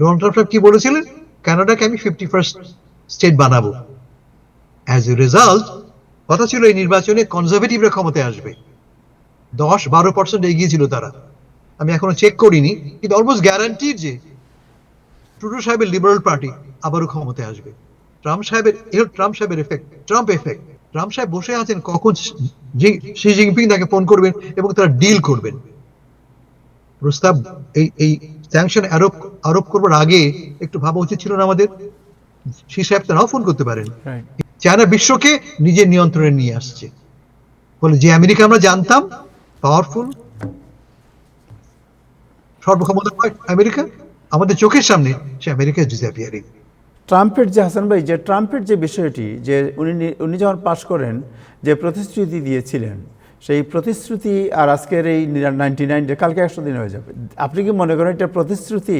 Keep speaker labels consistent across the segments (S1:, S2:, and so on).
S1: Donald Trump কি বলেছিলেন? কানাডাকে আমি ফিফটি ফার্স্ট স্টেট বানাবো। অ্যাজ এ রেজাল্ট কথা ছিল এই নির্বাচনে কনজারভেটিভরা ক্ষমতায় আসবে। দশ বারো পার্সেন্ট এগিয়েছিল তারা। আমি এখনও চেক করিনি, কিন্তু অলমোস্ট যে সাহেবের লিবারেল পার্টি আবারও ক্ষমতায় আসবে। ট্রাম্প সাহেবের ট্রাম্প সাহেবের এফেক্ট ট্রাম্প এফেক্ট ট্রাম্প সাহেব বসে আছেন, কখন শি জিনপিং তাকে ফোন করবেন এবং তারা ডিল করবেন। প্রস্তাব, এই এই স্যাংশন আরোপ আরোপ করবার আগে একটু ভাবা উচিত ছিল না আমাদের? শি সাহেব তারাও ফোন করতে পারেন। চায়না বিশ্বকে নিজের নিয়ন্ত্রণে নিয়ে আসছে। বলে যে আমেরিকা আমরা জানতাম পাওয়ারফুল সর্বক্ষমতাময় আমেরিকা আমাদের চোখের সামনে সে আমেরিকা ডিসঅ্যাপিয়ারিং
S2: ট্রাম্পের যে হাসান ভাই যে ট্রাম্পের যে বিষয়টি যে উনি উনি যখন পাশ করেন যে প্রতিশ্রুতি দিয়েছিলেন সেই প্রতিশ্রুতি আর আজকের এই নাইনটি নাইন কালকে একশো দিন হয়ে যাবে। আপনি কি মনে করেন এটা প্রতিশ্রুতি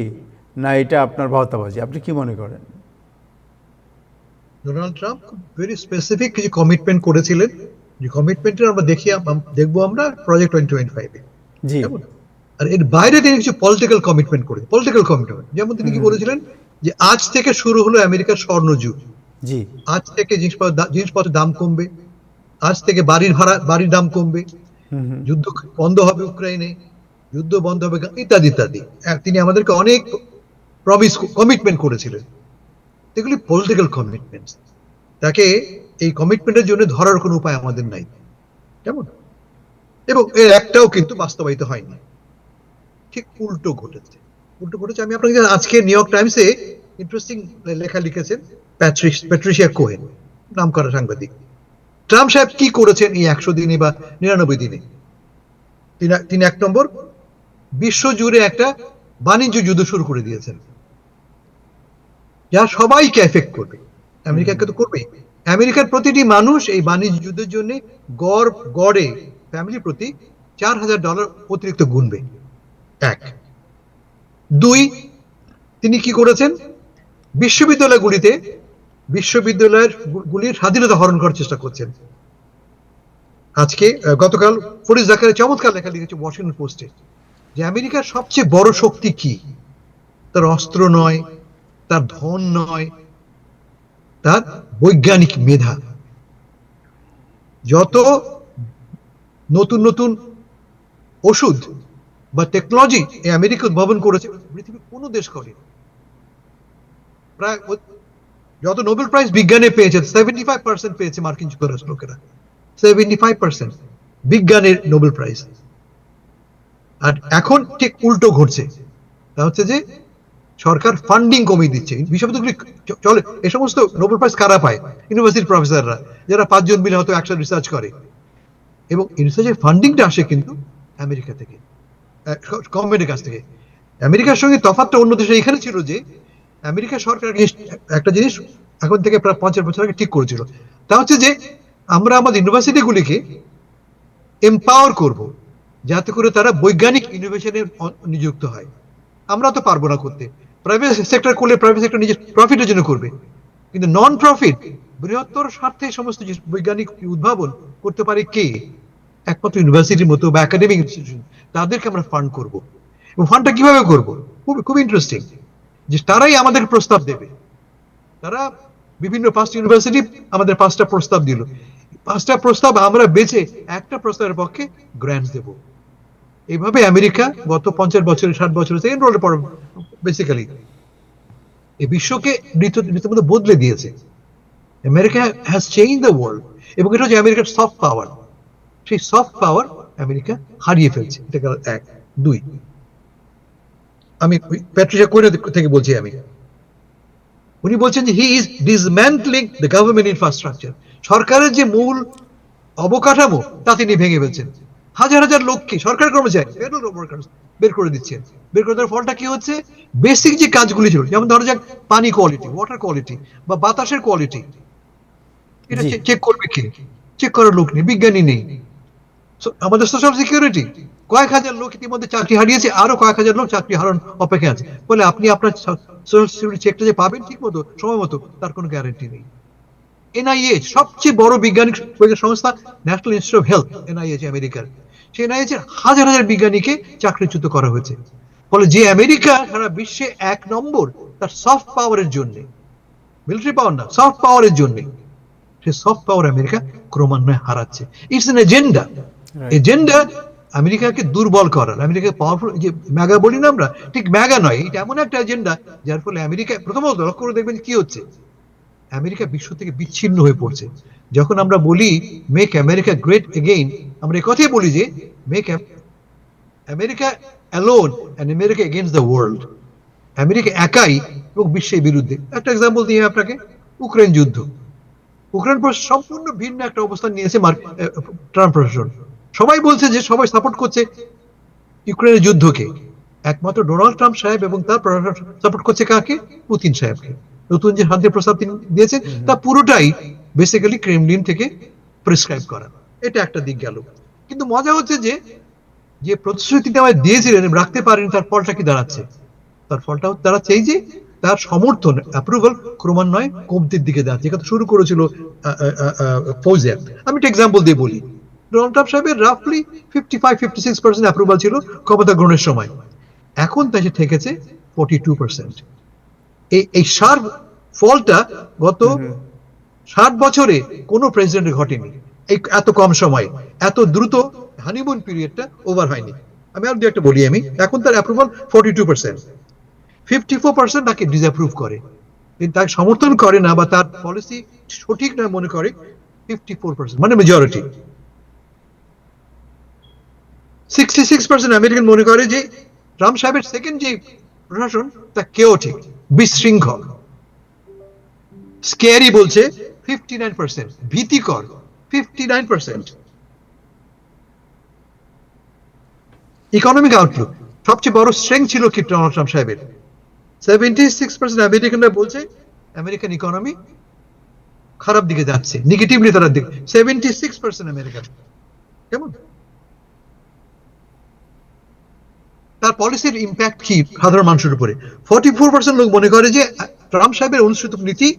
S2: না এটা আপনার ভাওতাবাজি? আপনি কি মনে করেন?
S1: ডোনাল্ড ট্রাম্প ভেরি স্পেসিফিক কিছু কমিটমেন্ট করেছিলেন। যে কমিটমেন্টের আমরা দেখি দেখব আমরা প্রজেক্ট টোয়েন্টি টোয়েন্টি ফাইভে
S2: জি
S1: আর এর বাইরে তিনি কিছু পলিটিক্যাল কমিটমেন্ট করে পলিটিক্যাল কমিটমেন্ট যেমন তিনি কি বলেছিলেন যে আজ থেকে শুরু হলো আমেরিকার স্বর্ণযুগ।
S2: জি।
S1: আজ থেকে জিনিসপত্র জিনিসপত্রের দাম কমবে। আজ থেকে বাড়ির ভাড়া বাড়ির দাম কমবে। যুদ্ধ বন্ধ হবে ইউক্রেনে যুদ্ধ বন্ধ হবে ইত্যাদি ইত্যাদি। তিনি আমাদেরকে অনেক প্রমিস কমিটমেন্ট করেছিলেন। এগুলি পলিটিক্যাল কমিটমেন্ট তাকে এই কমিটমেন্টের জন্য ধরার কোনো উপায় আমাদের নাই। কেমন? এবং এর একটাও কিন্তু বাস্তবায়িত হয়নি। ঠিক উল্টো ঘটেছে। উল্টো ঘটেছে আমি আপনাকে আজকে নিউ ইয়র্ক টাইমসে ইন্টারেস্টিং লেখা লিখেছেন প্যাট্রিস প্যাট্রিশিয়া কোহেন নাম করা সাংবাদিক। ট্রাম্প সাহেব কি করেছেন এই একশো দিনে বা নিরানব্বই দিনে? তিনি এক নম্বর বিশ্ব জুড়ে একটা বাণিজ্য যুদ্ধ শুরু করে দিয়েছেন। যা সবাইকে এফেক্ট করবে। আমেরিকাকে তো করবেই। আমেরিকার প্রতিটি মানুষ এই বাণিজ্য যুদ্ধের জন্য গড় গড়ে ফ্যামিলির প্রতি চার হাজার ডলার অতিরিক্ত গুনবে। এক। দুই তিনি কি করেছেন? বিশ্ববিদ্যালয়গুলিতে বিশ্ববিদ্যালয়ের গুলির স্বাধীনতা হরণ করার চেষ্টা করছেন। আজকে গতকাল ফরিদ জাকারের চমৎকার লেখা লিখেছে ওয়াশিংটন পোস্টে যে আমেরিকার সবচেয়ে বড় শক্তি কি? তার অস্ত্র নয়, তার ধন নয়, তার বৈজ্ঞানিক মেধা। যত নতুন নতুন ওষুধ বা টেকনোলজি আমেরিকা উদ্ভাবন করেছে পৃথিবীর কোনো দেশ করে প্রায় যত নোবেল প্রাইজ বিজ্ঞানে পেয়েছে সেভেন্টি ফাইভ পার্সেন্ট পেয়েছে মার্কিন যুক্তরাষ্ট্র লোকেরা। সেভেন্টি ফাইভ পার্সেন্ট বিজ্ঞানের নোবেল প্রাইজ আর এখন ঠিক উল্টো ঘটছে। তা হচ্ছে যে, সরকার ফান্ডিং কমিয়ে দিচ্ছে। বিশ্ববিদ্যালয়গুলি চলে, এ সমস্ত নোবেল প্রাইজ কারা পায়? ইউনিভার্সিটির প্রফেসররা যারা পাঁচজন মিলে হয়তো একসাথে রিসার্চ করে। এবং রিসার্চের ফান্ডিংটা আসে কিন্তু আমেরিকা থেকে গভর্নমেন্টের কাছ থেকে। আমেরিকার সঙ্গে তফাৎটা অন্য দেশে এখানে ছিল যে আমেরিকা সরকার একটা জিনিস এখন থেকে প্রায় পঞ্চাশ বছর আগে ঠিক করেছিল। তা হচ্ছে যে, আমরা আমাদের ইউনিভার্সিটিগুলিকে এম্পাওয়ার করব, যাতে করে তারা বৈজ্ঞানিক ইনোভেশনে নিযুক্ত হয়। আমরা তো পারব না করতে। প্রাইভেট সেক্টর করলে প্রাইভেট সেক্টর নিজের প্রফিটের জন্য করবে। কিন্তু নন প্রফিট বৃহত্তর স্বার্থে সমস্ত বৈজ্ঞানিক উদ্ভাবন করতে পারে কে? একমাত্র ইউনিভার্সিটির মতো বা একাডেমিক ইনস্টিটিউশন তাদেরকে আমরা ফান্ড করব। এবং ফান্ডটা কীভাবে করব? খুব খুব ইন্টারেস্টিং যে তারাই আমাদের প্রস্তাব দেবে। তারা বিভিন্ন পাঁচটা ইউনিভার্সিটি আমাদের পাঁচটা প্রস্তাব দিল। পাঁচটা প্রস্তাব আমরা বেছে একটা প্রস্তাবের পক্ষে গ্র্যান্ট দেব। এইভাবে আমেরিকা গত পঞ্চাশ বছরে ষাট বছরে সেকেন্ড পর বেসিক্যালি এই বিশ্বকে রীত- রীতিমতো বদলে দিয়েছে। America has change the world এবং এটা হচ্ছে আমেরিকার সফট পাওয়ার সেই সফট পাওয়ার আমেরিকা হারিয়ে ফেলছে। এটা এক, দুই। আমি প্যাট্রিশা কোয়েনা থেকে বলছি আমি। উনি বলছেন যে he is dismantling the government infrastructure সরকারের যে মূল অবকাঠামো তা তিনি ভেঙে ফেলছেন। হাজার হাজার লোককে সরকার কর্মচারী ফেডারেল ওয়ার্কার্স বের করে দিচ্ছেন বের করে দেওয়ার ফলটা কি হচ্ছে? বেসিক যে কাজগুলি ছিল যেমন ধরা যাক পানি কোয়ালিটি ওয়াটার কোয়ালিটি বা বাতাসের কোয়ালিটি এটা। চেক করবে কে? চেক করার লোক নেই বিজ্ঞানী নেই। আমাদের সোশ্যাল সিকিউরিটি কয়েক হাজার লোক ইতিমধ্যে চাকরি হারিয়েছে, আরও কয়েক হাজার লোক চাকরি হারান অপেক্ষা আছে। বলে আপনি আপনার সোশ্যাল সিকিউরিটি চেকটা যে পাবেন ঠিক মতো সময় মতো, তার কোনো গ্যারান্টি নেই। এনআইএইচ সবচেয়ে বড় বিজ্ঞানিক বৈজ্ঞানিক সংস্থা National Institute of Health NIH আমেরিকার। সেই এনআইএইচ এর হাজার হাজার বিজ্ঞানীকে চাকরিচ্যুত করা হয়েছে। ফলে যে আমেরিকা সারা বিশ্বে এক নম্বর, তার সফট পাওয়ারের জন্য। মিলিটারি পাওয়ার না সফট পাওয়ারের জন্য। সে সফট পাওয়ার আমেরিকা ক্রমান্বয়ে হারাচ্ছে। ইটস এন এজেন্ডা এজেন্ডা আমেরিকাকে দুর্বল করার আমেরিকা পাওয়ারফুল যে ম্যাগা বলি না আমরা, ঠিক ম্যাগা নয়, এটা এমন একটা এজেন্ডা যার ফলে আমেরিকা প্রথমত লক্ষ্য করে দেখবেন কি হচ্ছে? আমেরিকা বিশ্ব থেকে বিচ্ছিন্ন হয়ে পড়ছে। যখন আমরা বলি মেক আমেরিকা গ্রেট এগেইন আমরা এই কথাই বলি যে make America alone and America against the world America একাই এবং বিশ্বের বিরুদ্ধে। একটা এক্সাম্পল দিয়ে আপনাকে ইউক্রেন যুদ্ধ। ইউক্রেন সম্পূর্ণ ভিন্ন একটা অবস্থান নিয়েছে ট্রাম্প প্রশাসন। সবাই বলছে যে সবাই সাপোর্ট করছে ইউক্রেনের যুদ্ধকে। একমাত্র ডোনাল্ড ট্রাম্প সাহেব এবং তার সাপোর্ট করছে কাকে? পুতিন সাহেবকে। নতুন যে শান্তি প্রস্তাব তিনি দিয়েছেন তা পুরোটাই বেসিক্যালি ক্রেমলিন থেকে প্রেসক্রাইব করা। এটা একটা দিক গেল। কিন্তু মজা হচ্ছে যে যে প্রতিশ্রুতি আমায় দিয়েছিলেন রাখতে পারেনি তার ফলটা কি দাঁড়াচ্ছে? তার ফলটা দাঁড়াচ্ছে এই যে তার সমর্থন অ্যাপ্রুভাল ক্রমান্বয়ে কমতির দিকে যাচ্ছে। এটা তো শুরু করেছিল ফৌজিয়া আমি একটা এক্সাম্পল দিয়ে বলি। ডোনাল্ড ট্রাম্প সাহেবের রাফলি fifty five fifty six percent approval ছিল ক্ষমতা গ্রহণের সময়। এখন তা সে ঠেকেছে ফর্টি টু পার্সেন্ট এই এই সার ফলটা গত ষাট বছরে কোনো প্রেসিডেন্টের ঘটেনি। এই এত কম সময়ে এত দ্রুত হানিমুন পিরিয়ডটা ওভার হয়নি। আমি আর দু একটা বলি আমি। এখন তার approval forty two percent fifty four percent তাকে ডিসঅ্যাপ্রুভ করে। কিন্তু তাকে সমর্থন করে না বা তার পলিসি সঠিক নয় মনে করে ফিফটি ফোর পার্সেন্ট মানে majority sixty six percent American মনে করে যে ট্রাম্প সাহেবের সেকেন্ড যে প্রশাসন, তা কেউ ঠিক বিশৃঙ্খল। স্কেয়ারি বলছে ফিফটি নাইন পার্সেন্ট ভীতিকর fifty nine percent economic outlook সবচেয়ে বড় স্ট্রেংথ ছিল কি ডোনাল্ড ট্রাম্প সাহেবের? সেভেন্টি সিক্স পার্সেন্ট আমেরিকানরা বলছে আমেরিকান ইকোনমি খারাপ দিকে যাচ্ছে নেগেটিভলি তারা দিক সেভেন্টি সিক্স পার্সেন্ট আমেরিকান কেমন? তার পলিসির ইম্প্যাক্ট কি সাধারণ মানুষের উপরে? ফর্টি ফোর পার্সেন্ট লোক মনে করে যে ট্রাম্প সাহেবের অনুসৃত নীতি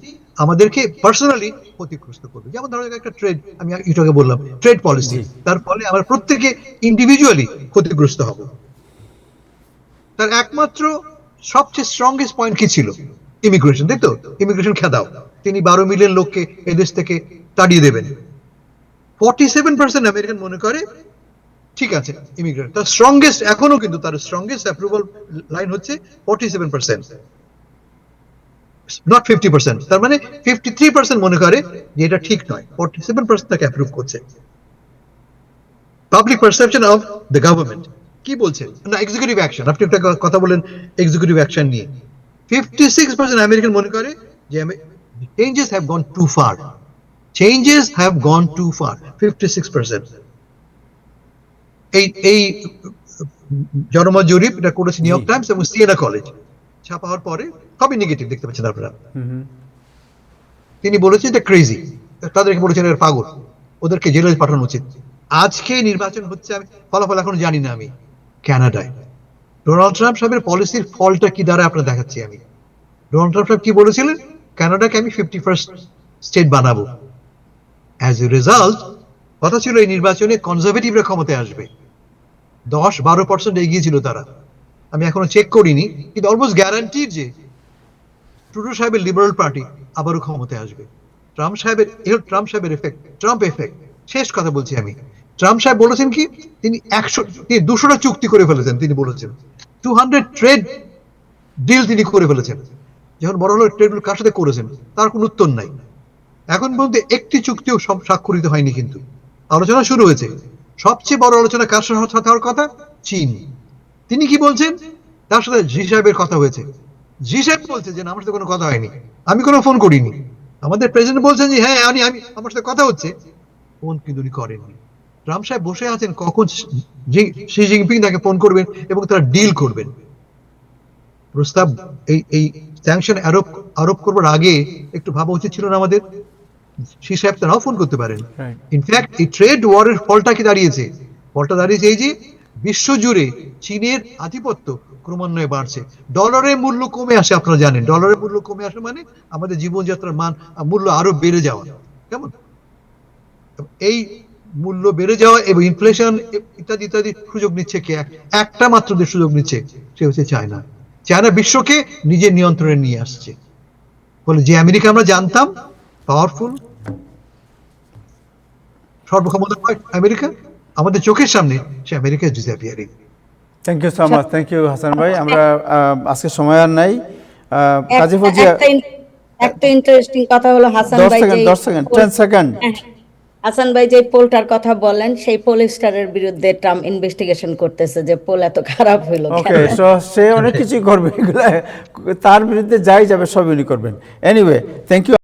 S1: আমাদেরকে পার্সোনালি ক্ষতিগ্রস্ত করবে। যেমন ধরো একটা ট্রেড আমি আগে বললাম ট্রেড পলিসি তার ফলে আমরা প্রত্যেকে ইন্ডিভিজুয়ালি ক্ষতিগ্রস্ত হব। তার একমাত্র সবচেয়ে স্ট্রংগেস্ট পয়েন্ট কি ছিল? ইমিগ্রেশন তাই তো? ইমিগ্রেশন খেদাও। তিনি বারো মিলিয়ন লোককে এদেশ থেকে তাড়িয়ে দেবেন। ফর্টি সেভেন পার্সেন্ট আমেরিকান মনে করে ঠিক আছে ইমিগ্রেন্ট তার স্ট্রংগেস্ট এখনও কিন্তু তার স্ট্রংগেস্ট অ্যাপ্রুভাল লাইন হচ্ছে forty seven percent not fifty percent তার মানে ফিফটি থ্রি পার্সেন্ট মনে করে যে এটা ঠিক নয় ফর্টি সেভেন পার্সেন্ট তাকে অ্যাপ্রুভ করছে। Public perception of the government কি বলছেন না এক্সিকিউটিভ অ্যাকশন আপনি একটা কথা বলেন এক্সিকিউটিভ অ্যাকশন নিয়ে। ফিফটি সিক্স পার্সেন্ট আমেরিকান মনে করে যে changes have gone too far changes have gone too far fifty six percent এই এই জনমত জরিপ এটা করেছে নিউ ইয়র্ক টাইমস এবং সিএনা কলেজ ছাপা হওয়ার পরে সবই নেগেটিভ দেখতে পাচ্ছেন আপনারা। তিনি বলেছেন এটা ক্রেজি তাদেরকে বলেছেন এর পাগল। ওদেরকে জেলে পাঠানো উচিত। আজকে নির্বাচন হচ্ছে আমি ফলাফল এখন জানি না আমি। কানাডায় ডোনাল্ড ট্রাম্প সাহেবের পলিসির ফলটা কি দ্বারা আপনার দেখাচ্ছি আমি? ডোনাল্ড ট্রাম্প সাহেব কি বলেছিলেন? কানাডাকে আমি ফিফটি ফার্স্ট স্টেট বানাবো। অ্যাজ এ রেজাল্ট কথা ছিল এই নির্বাচনে কনজারভেটিভরা ক্ষমতায় আসবে। দশ, বারো পার্সেন্ট এগিয়ে ছিল তারা। আমি এখনও চেক করিনি, কিন্তু অলমোস্ট গ্যারান্টির যে ট্রুডো সাহেবের লিবারেল পার্টি আবারও ক্ষমতায় আসবে। ট্রাম্প সাহেবের ট্রাম্প সাহেবের এফেক্ট ট্রাম্প এফেক্ট শেষ কথা বলছি আমি। ট্রাম্প সাহেব বলেছেন কি, তিনি একশো, তিনি দুশোটা চুক্তি করে ফেলেছেন, তিনি বলেছেন। টু হান্ড্রেড ট্রেড ডিল তিনি করে ফেলেছেন। যখন বড় হলো ট্রেড কার সাথে করেছেন, তার কোনো উত্তর নাই। এখন পর্যন্ত একটি চুক্তিও সব স্বাক্ষরিত হয়নি কিন্তু। আলোচনা শুরু হয়েছে। সবচেয়ে বড় আলোচনা কার সাথে হওয়ার কথা? চীন। তিনি কি বলছেন? তার সাথে জি সাহেবের কথা হয়েছে। জি সাহেব বলছে যে আমার সাথে কোনো কথা হয়নি। আমি কোনো ফোন করিনি। আমাদের প্রেসিডেন্ট বলছেন যে হ্যাঁ আমি আমি, আমার সাথে কথা হচ্ছে। ফোন কিন্তু উনি করেননি। ট্রাম্প সাহেব বসে আছেন, কখন শি জিনপিং তাকে ফোন করবেন এবং তারা ডিল করবেন। প্রস্তাব, এই এই স্যাংশন আরোপ আরোপ করবার আগে একটু ভাবা উচিত ছিল না আমাদের? সাহেব তারাও ফোন করতে পারেন। ইনফ্যাক্ট এই ট্রেড ওয়ারের ফলটা কি দাঁড়িয়েছে? ফলটা দাঁড়িয়েছে এই যে বিশ্বজুড়ে চীনের আধিপত্য ক্রমান্বয়ে বাড়ছে। ডলারের মূল্য কমে আসে আপনারা জানেন। ডলারের মূল্য কমে আসে মানে আমাদের জীবনযাত্রার মান মূল্য আরও বেড়ে যাওয়া। কেমন? এই মূল্য বেড়ে যাওয়া এবং ইনফ্লেশন ইত্যাদি ইত্যাদি সুযোগ নিচ্ছে কে? একটা মাত্র দেশ সুযোগ নিচ্ছে সে হচ্ছে চায়না। চায়না বিশ্বকে নিজের নিয়ন্ত্রণে নিয়ে আসছে। বলে যে আমেরিকা আমরা জানতাম পাওয়ারফুল সর্বক্ষমতাময় আমেরিকা। আমাদের চোখের সামনে সে America disappearing
S2: thank you so much thank you Hasan ভাই। আমরা আজকে সময় আর নাই। কাজী ফজিয়া
S3: একটা ইন্টারেস্টিং কথা হলো হাসান ভাই
S2: সেকেন্ড
S3: যে
S2: দশ সেকেন্ড টেন সেকেন্ড
S3: হাসান ভাই যে পোলটার কথা বলেন সেই পোল স্টারের বিরুদ্ধে ট্রাম্প ইনভেস্টিগেশন করতেছে যে পোল এত খারাপ হইল
S2: ওকে সো সে অনেক কিছু করবে। তার বিরুদ্ধে যাই যাবে সব উনি করবেন। Anyway thank you